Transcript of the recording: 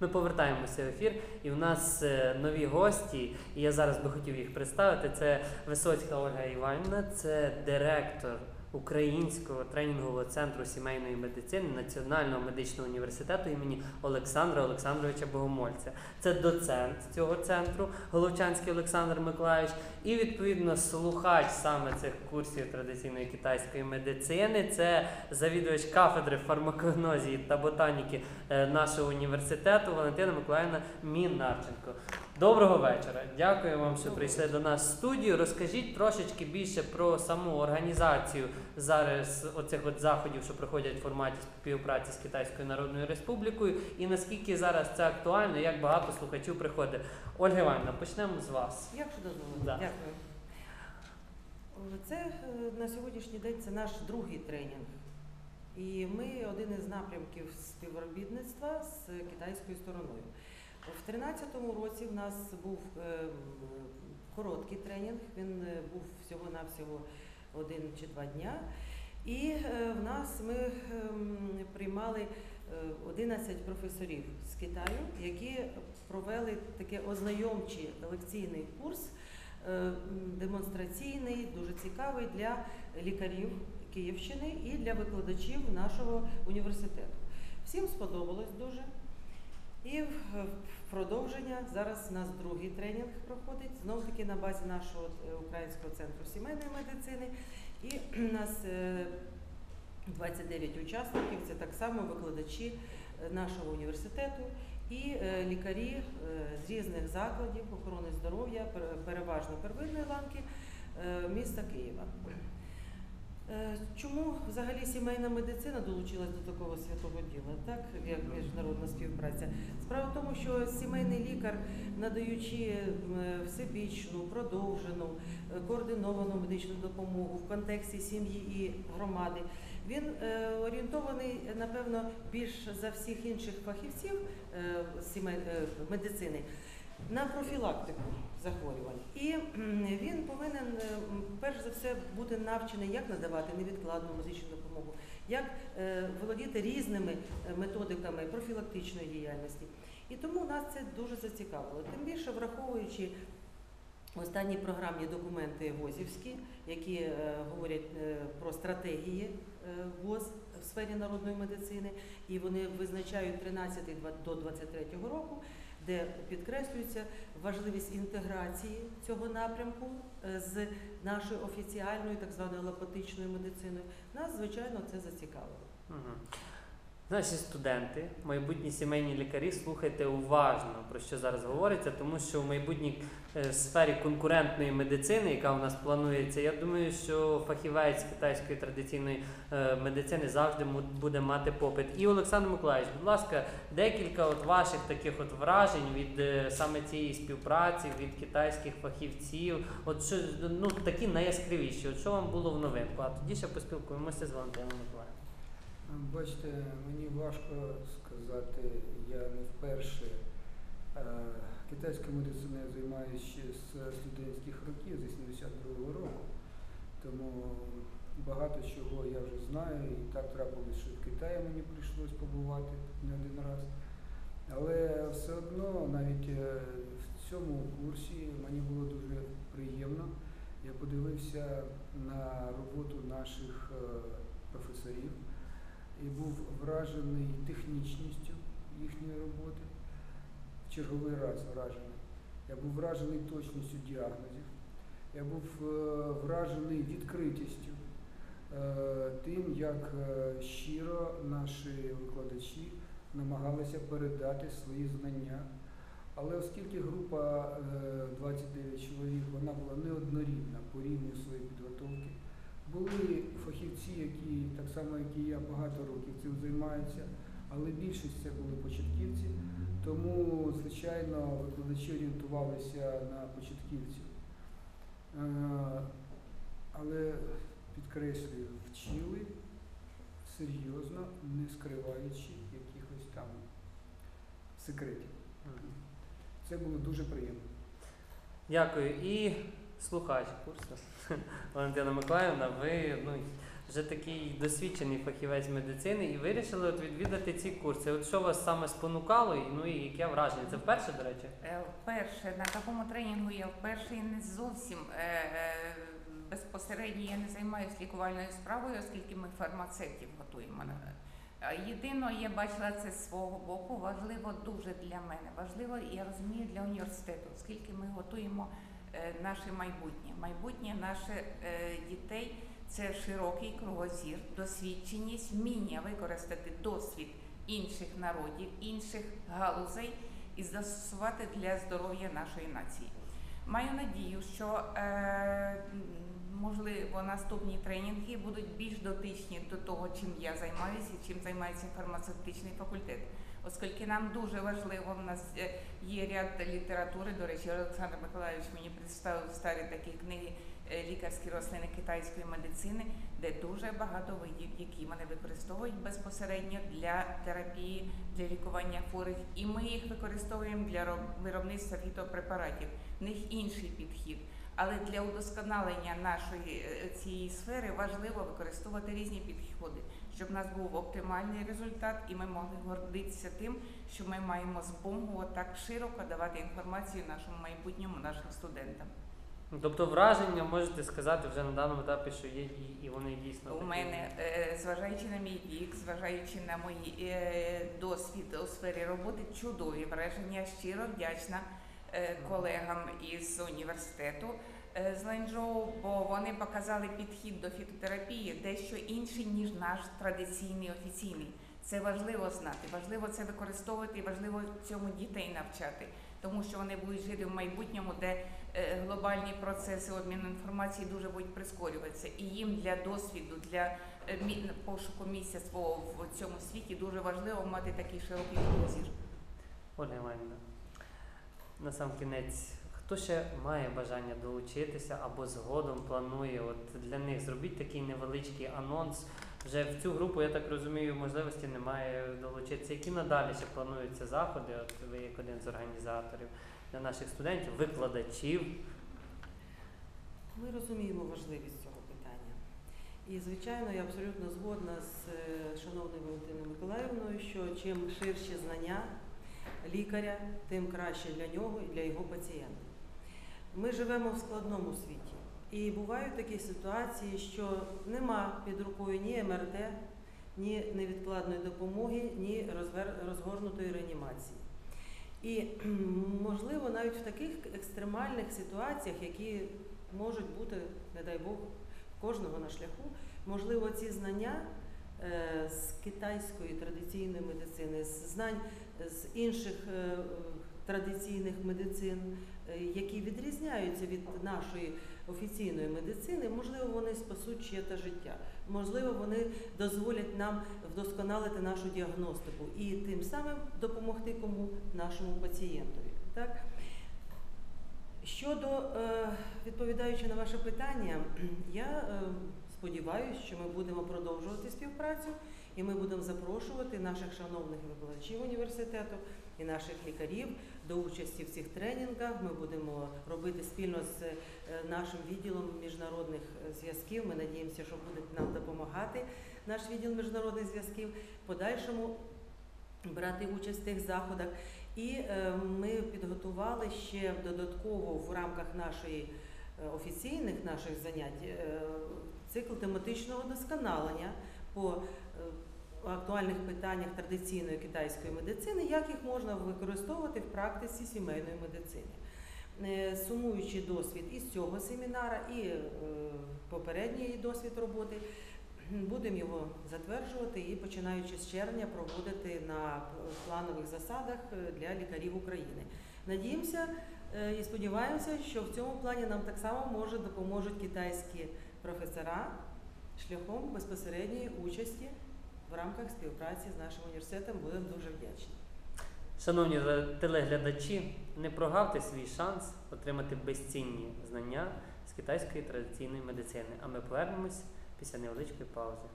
Ми повертаємося в ефір, і в нас е, нові гості, і я зараз би хотів їх представити. Це Висоцька Ольга Іванівна, це директор Українського тренінгового центру сімейної медицини Національного медичного університету імені Олександра Олександровича Богомольця. Це доцент цього центру Головчанський Олександр Миколаївич, і відповідно слухач саме цих курсів традиційної китайської медицини. Це завідувач кафедри фармакогнозії та ботаніки е, нашого університету Валентина Миколаївна Мінарченко. Доброго вечора. Дякую вам, що прийшли до нас в студію. Розкажіть трошечки більше про саму організацію зараз оцих от заходів, що проходять в форматі співпраці з Китайською Народною Республікою, і наскільки зараз це актуально, як багато слухачів приходить. Ольга Іванівна, почнемо з вас. Якщо дозволите, Да. дякую. Це е, на сьогоднішній день це наш другий тренінг. І ми один із напрямків співробітництва з китайською стороною. В 2013 році в нас був е, короткий тренінг, він е, був всього-навсього один чи два дня. І е, в нас ми приймали е, 11 професорів з Китаю, які провели таке ознайомчий лекційний курс, демонстраційний, дуже цікавий для лікарів Київщини і для викладачів нашого університету. Всім сподобалось дуже. І в продовження зараз у нас другий тренінг проходить знов таки на базі нашого е, українського центру сімейної медицини. І у нас е, 29 учасників, це так само викладачі е, нашого університету і е, лікарі е, з різних закладів охорони здоров'я, переважно первинної ланки е, міста Києва. Е, Чому взагалі сімейна медицина долучилась до такого святого діла, так як міжнародна співпраця? Справа в тому, що сімейний лікар, надаючи всебічну, продовжену, е, координовану медичну допомогу в контексті сім'ї і громади, він е, орієнтований, напевно, більш за всіх інших фахівців медицини на профілактику захворювань. І він повинен е, перш за все бути навчений, як надавати невідкладну медичну допомогу, як е, володіти різними е, методиками профілактичної діяльності. І тому нас це дуже зацікавило. Тим більше враховуючи останні програмні документи ВОЗівські, які говорять про стратегії ВОЗ в сфері народної медицини, і вони визначають 13 до 23 року, де підкреслюється важливість інтеграції цього напрямку е, з нашою офіціальною так званою лопатичною медициною. Нас, звичайно, це зацікавило. Наші студенти, майбутні сімейні лікарі, слухайте уважно про що зараз говориться, тому що в майбутній е, сфері конкурентної медицини, яка у нас планується, я думаю, що фахівець китайської традиційної е, медицини завжди буде мати попит. І Олександр Миколаївич, будь ласка, декілька от ваших таких от вражень від е, саме цієї співпраці, від китайських фахівців. От що ну такі найяскравіші, от що вам було в новинку? А тоді ще поспілкуємося з Валентином Миколаївним. Бачите, мені важко сказати, я не вперше е, китайською медициною займаюся ще з студентських років, з 82-го року. Тому багато чого я вже знаю, і так трапилось, що в Китаї мені прийшлось побувати не один раз. Але все одно навіть е, в цьому курсі мені було дуже приємно. Я подивився на роботу наших е, професорів і був вражений технічністю їхньої роботи. В черговий раз вражений. Я був вражений точністю діагнозів. Я був е, вражений відкритістю, е, тим, як е, щиро наші викладачі намагалися передати свої знання. Але оскільки група е, 29 чоловік вона була неоднорідна по рівню своєї підготовки, були фахівці, які так само, як і я, багато років цим займаються, але більшість це були початківці. Тому, звичайно, викладачі орієнтувалися на початківців. Е, Але підкреслюю, вчили серйозно, не скриваючи якихось там секретів. Це було дуже приємно. Дякую. І слухач курсу Валентина Миколаївна, ви ну, вже такий досвідчений фахівець медицини, і вирішили от відвідати ці курси. От що вас саме спонукало, і ну і яке враження? Це вперше, до речі? Е, Вперше на такому тренінгу я вперше і не зовсім е, е, безпосередньо я не займаюся лікувальною справою, оскільки ми фармацевтів готуємо. Е, Єдино я бачила це з свого боку. Важливо дуже для мене. Важливо, я розумію, для університету, оскільки ми готуємо наше майбутнє. Майбутнє наших е, дітей це широкий кругозір, досвідченість, вміння використати досвід інших народів, інших галузей і застосувати для здоров'я нашої нації. Маю надію, що е, можливо наступні тренінги будуть більш дотичні до того, чим я займаюся і чим займається фармацевтичний факультет. Оскільки нам дуже важливо, в нас е, є ряд літератури. До речі, Олександр Миколаївич мені представив старі такі книги е, лікарські рослини китайської медицини, де дуже багато видів, які вони використовують безпосередньо для терапії, для лікування хворих, і ми їх використовуємо для роб- виробництва фітопрепаратів. В них інший підхід. Але для удосконалення нашої е, цієї сфери важливо використовувати різні підходи, щоб в нас був оптимальний результат, і ми могли гордитися тим, що ми маємо змогу так широко давати інформацію нашому майбутньому нашим студентам. Тобто враження можете сказати вже на даному етапі, що є і, і вони дійсно У мене, е, зважаючи на мій вік, зважаючи на мій е, досвід у сфері роботи, чудові враження. Щиро вдячна колегам із університету е, з Ланчжоу, бо вони показали підхід до фітотерапії дещо інший, ніж наш традиційний офіційний. Це важливо знати, важливо це використовувати, важливо цьому дітей навчати, тому що вони будуть жити в майбутньому, де е, глобальні процеси обміну інформації дуже будуть прискорюватися, і їм для досвіду, для е, пошуку місця свого в цьому світі дуже важливо мати такий широкий кругозір. Ольга Іванівна, на сам кінець, хто ще має бажання долучитися або згодом планує, от для них зробіть такий невеличкий анонс. Вже в цю групу, я так розумію, можливості немає долучитися. Які надалі ще плануються заходи? От ви як один з організаторів для наших студентів, викладачів. Ми розуміємо важливість цього питання. І, звичайно, я абсолютно згодна з е, шановною Валентиною Миколаївною, що чим ширші знання лікаря, тим краще для нього і для його пацієнта. Ми живемо в складному світі. І бувають такі ситуації, що нема під рукою ні МРТ, ні невідкладної допомоги, ні розгорнутої реанімації. І можливо навіть в таких екстремальних ситуаціях, які можуть бути, не дай Бог, кожного на шляху, можливо, ці знання з китайської традиційної медицини, з знань з інших е, традиційних медицин, е, які відрізняються від нашої офіційної медицини, можливо, вони спасуть чиє-то життя. Можливо, вони дозволять нам вдосконалити нашу діагностику і тим самим допомогти кому нашому пацієнтові. Так? Щодо е, відповідаючи на ваше питання, я е, сподіваюся, що ми будемо продовжувати співпрацю і ми будемо запрошувати наших шановних викладачів університету і наших лікарів до участі в цих тренінгах. Ми будемо робити спільно з е, нашим відділом міжнародних е, зв'язків. Ми надіємося, що буде нам допомагати наш відділ міжнародних зв'язків подальшому брати участь в тих заходах. І е, ми підготували ще додатково в рамках нашої офіційних наших занять е, цикл тематичного досконалення по е, актуальних питаннях традиційної китайської медицини, як їх можна використовувати в практиці сімейної медицини. Е, Сумуючи досвід із цього семінара і е, попередній досвід роботи, Будемо його затверджувати і починаючи з червня проводити на планових засадах е, для лікарів України. Надіємося е, і сподіваємося, що в цьому плані нам так само може допоможуть китайські професора шляхом безпосередньої участі в рамках співпраці з нашим університетом. Будемо дуже вдячні. Шановні телеглядачі, не прогавте свій шанс отримати безцінні знання з китайської традиційної медицини. А ми повернемось після невеличкої паузи.